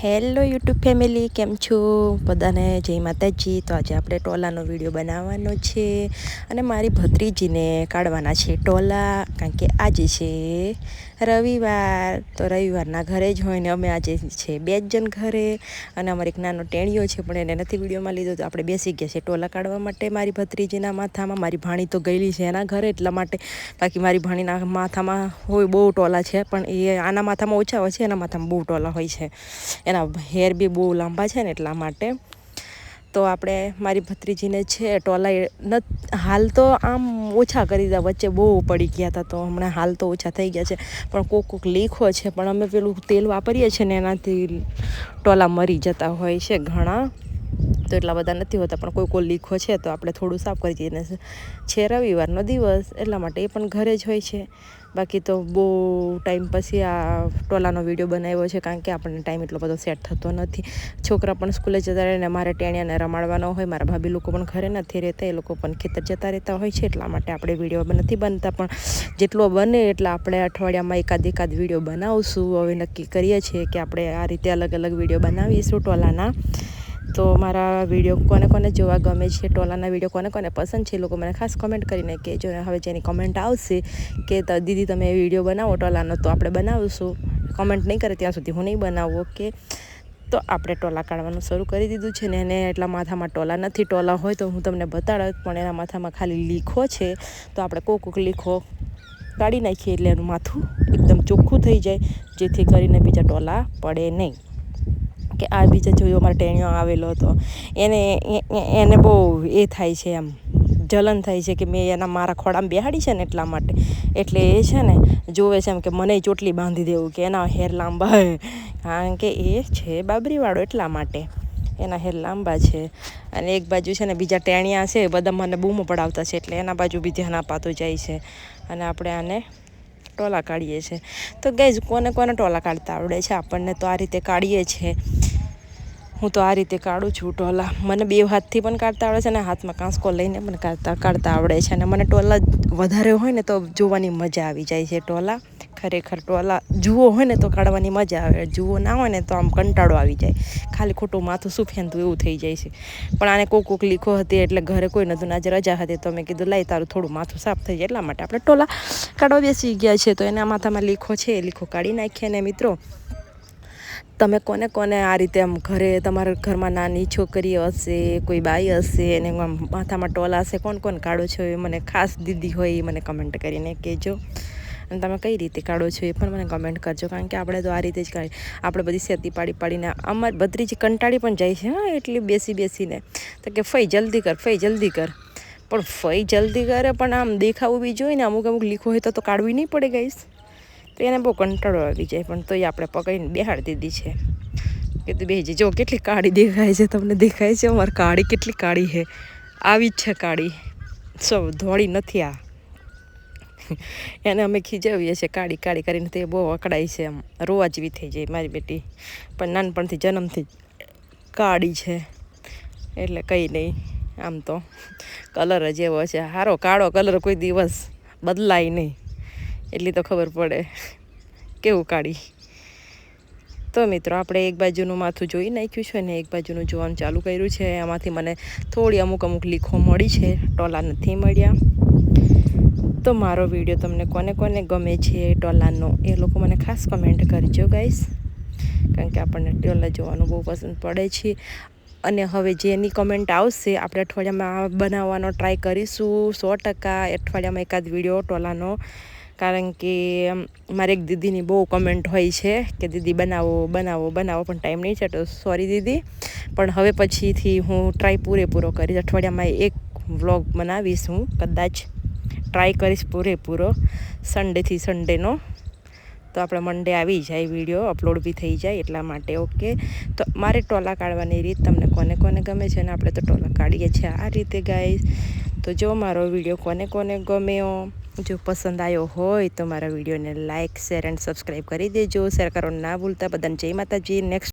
Hello YouTube family કેમ છો? બધાને જય માતાજી. તો આજે આપણે ટોલાનો વીડિયો બનાવવાનો છે અને મારી ભત્રીજીને કાઢવાના છે ટોલા, કારણ કે આજે છે રવિવાર. તો રવિવારના ઘરે જ હોય ને અમે આજે છે બે જ જણ ઘરે અને અમારે એક નાનો ટેણીઓ છે પણ એને નથી વિડીયોમાં લીધો. તો આપણે બેસી ગયા છે ટોલા કાઢવા માટે મારી ભત્રીજીના માથામાં. મારી ભાણી તો ગયેલી છે એના ઘરે, એટલા માટે બાકી મારી ભાણીના માથામાં હોય બહુ ટોલા છે, પણ એ આના માથામાં ઓછા હોય છે, એના માથામાં બહુ ટોલા હોય છે. એના હેર બી બહુ લાંબા છે ને એટલા માટે. તો આપણે મારી ભત્રીજીને છે ટોલાઈ ન હાલ તો આમ ઓછા કરી દીધા, વચ્ચે બહુ પડી ગયા હતા તો હમણાં હાલ તો ઓછા થઈ ગયા છે. પણ કોક કોક લીખો છે, પણ અમે પેલું તેલ વાપરીએ છીએ ને એનાથી ટોલા મરી જતા હોય છે ઘણા. તો એટલા બધા નથી હોતા, પણ કોઈ કોઈ લીખો છે તો આપણે થોડું સાફ કરી દઈએ. છે રવિવારનો દિવસ, એટલા માટે એ પણ ઘરે જ હોય છે. બાકી તો બહુ ટાઈમ પછી આ ટોલાનો વીડિયો બનાવ્યો છે, કારણ કે આપણને ટાઈમ એટલો બધો સેટ થતો નથી. છોકરા પણ સ્કૂલે જતા રહે ને મારે ટેણિયાને રમાડવાનો હોય, મારા ભાભી લોકો પણ ઘરે નથી રહેતા, એ લોકો પણ ખેતર જતા રહેતા હોય છે, એટલા માટે આપણે વીડિયો નથી બનતા. પણ જેટલો બને એટલે આપણે અઠવાડિયામાં એકાદ એકાદ વીડિયો બનાવશું. હવે નક્કી કરીએ છીએ કે આપણે આ રીતે અલગ અલગ વીડિયો બનાવીશું ટોલાના. તો મારા વીડિયો કોને કોને જોવા ગમે છે, ટોલાના વીડિયો કોને કોને પસંદ છે એ લોકો મને ખાસ કમેન્ટ કરીને કહેજો ને હવે જેની કમેન્ટ આવશે કે દીદી તમે વીડિયો બનાવો ટોલાનો તો આપણે બનાવીશું. કમેન્ટ નહીં કરે ત્યાં સુધી હું નહીં બનાવું, ઓકે? તો આપણે ટોલા કાઢવાનું શરૂ કરી દીધું છે ને એને એટલા માથામાં ટોલા નથી, ટોલા હોય તો હું તમને બતાડત, પણ એના માથામાં ખાલી લીખો છે. તો આપણે કોક કોક લીખો કાઢી નાખીએ એટલે એનું માથું એકદમ ચોખ્ખું થઈ જાય, જેથી કરીને બીજા ટોલા પડે નહીં. કે આ બીજા જોયો મારા ટેણીઓ આવેલો હતો. એને એને બહુ એ થાય છે એમ. જલન થાય છે કે મેં એના મારા ખોડામાં બેહાડી છે ને એટલા માટે. એટલે એ છે ને જોવે છે એમ કે મને ચોટલી બાંધી દેવું કે એના હેર લાંબા કારણ કે એ છે બાબરીવાળો એટલા માટે. એના હેર લાંબા છે. અને એક બાજુ છે ને બીજા ટેણિયા છે બધા મને બૂમો પડાવતા છે એટલે એના બાજુ બી ધ્યાન અપાતું જાય છે. અને આપણે આને ટોલા કાઢીએ છીએ તો ગઈ કોને કોને ટોલા કાઢતા આવડે છે? આપણને તો આ રીતે કાઢીએ છીએ હું તો આ રીતે કાઢું છું ટોલા. મને બે હાથથી પણ કાઢતા આવડે છે અને હાથમાં કાંસકો લઈને પણ કાઢતા કાઢતા આવડે છે અને મને ટોલા વધારે હોય ને તો જોવાની મજા આવી જાય છે ટોલા. ખરેખર ટોલા જુઓ હોય ને તો કાઢવાની મજા આવે. જુઓ ના હોય ને તો આમ કંટાળો આવી જાય. ખાલી ખોટું માથું શું ફેંતું એવું થઈ જાય છે. પણ આને કોક કોક લીખો હતી એટલે ઘરે કોઈ નહોતું આજે રજા હતી તો મેં કીધું લાઈ તારું થોડું માથું સાફ થઈ જાય એટલા માટે આપણે ટોલા કાઢવા બેસી ગયા છે. તો એના માથામાં લીખો છે, એ લીખો કાઢી નાખીએ ને મિત્રો. તમે કોને કોને આ રીતે આમ ઘરે તમારા ઘરમાં નાની છોકરી હશે, કોઈ બાઈ હશે, એને માથામાં ટોલા હશે, કોણ કોણ કાઢો છો એ મને ખાસ દીદી હોય એ મને કમેન્ટ કરીને કહેજો. અને તમે કઈ રીતે કાઢો છો એ પણ મને કમેન્ટ કરજો, કારણ કે આપણે તો આ રીતે જ કાઢી, આપણે બધી સેતી પાડી પાડીને અમારી બત્રીજી કંટાળી પણ જાય છે, હા, એટલી બેસી બેસીને. તો કે ફઈ જલ્દી કર, ફઈ જલ્દી કર. પણ ફઈ જલ્દી કરે પણ આમ દેખાવું બી જોઈએ ને, અમુક અમુક લીખો હોય તો કાઢવી નહીં પડે ગાઈશ તો એને બહુ કંટાળો આવી જાય. પણ તોય આપણે પકડીને બેહાડી દીધી છે. કીધું બેજી જો કેટલી કાળી દેખાય છે તમને દેખાય છે? અમારી કાળી કેટલી કાળી છે? આવી જ છે કાળી. સૌ ધોળી નથી આ. એને અમે ખીજાવીએ છીએ કાળી કાળી કરીને તે બહુ અકળાય છે આમ રોવા જેવી થઈ જાય મારી બેટી. પણ નાનપણથી જન્મથી કાળી છે. એટલે કંઈ નહીં. આમ તો કલર જ એવો છે. સારો કાળો કલર કોઈ દિવસ બદલાય નહીં. એટલી તો ખબર પડે. કેવું કાઢી? તો મિત્રો, આપણે એક બાજુનું માથું જોઈ નાખ્યું છે ને એક બાજુનું જોવાનું ચાલુ કર્યું છે. એમાંથી મને થોડી અમુક અમુક લીખો મળી છે. ટોલા નથી મળ્યા. તો મારો વીડિયો તમને કોને કોને ગમે છે ટોલાનો, એ લોકો મને ખાસ કમેન્ટ કરજો ગાઈસ કારણ કે આપણને ટોલા જોવાનું બહુ પસંદ પડે છે. અને હવે જેની કમેન્ટ આવશે, આપણે અઠવાડિયામાં બનાવવાનો ટ્રાય કરીશું. સો ટકા અઠવાડિયામાં એકાદ વીડિયો ટોલાનો કારણ કે મારે એક દીદીની બહુ કમેન્ટ હોય છે કે, દીદી, બનાવો બનાવો બનાવો. પણ ટાઈમ નહીં છે, તો સોરી દીદી. પણ હવે પછીથી હું ટ્રાય પૂરેપૂરો કરીશ. અઠવાડિયામાં એક વ્લોગ બનાવીશ હું, કદાચ ટ્રાય કરીશ પૂરેપૂરો સન્ડેથી સન્ડેનો તો આપણે મંડે આવી જાય વીડિયો અપલોડ બી થઈ જાય એટલા માટે ઓકે તો મારે ટોલા કાઢવાની રીત તમને કોને કોને ગમે છે ને આપણે તો ટોલા કાઢીએ છીએ આ રીતે ગાઈશ તો જો મારો વીડિયો કોને કોને ગમ્યો જો પસંદ આવ્યો હોય તો મારા વિડીયોને લાઇક શેર એન્ડ સબસ્ક્રાઈબ કરી દેજો. શેર કરવાનું ના ભૂલતા. બધાને જય માતાજી. નેક્સ્ટ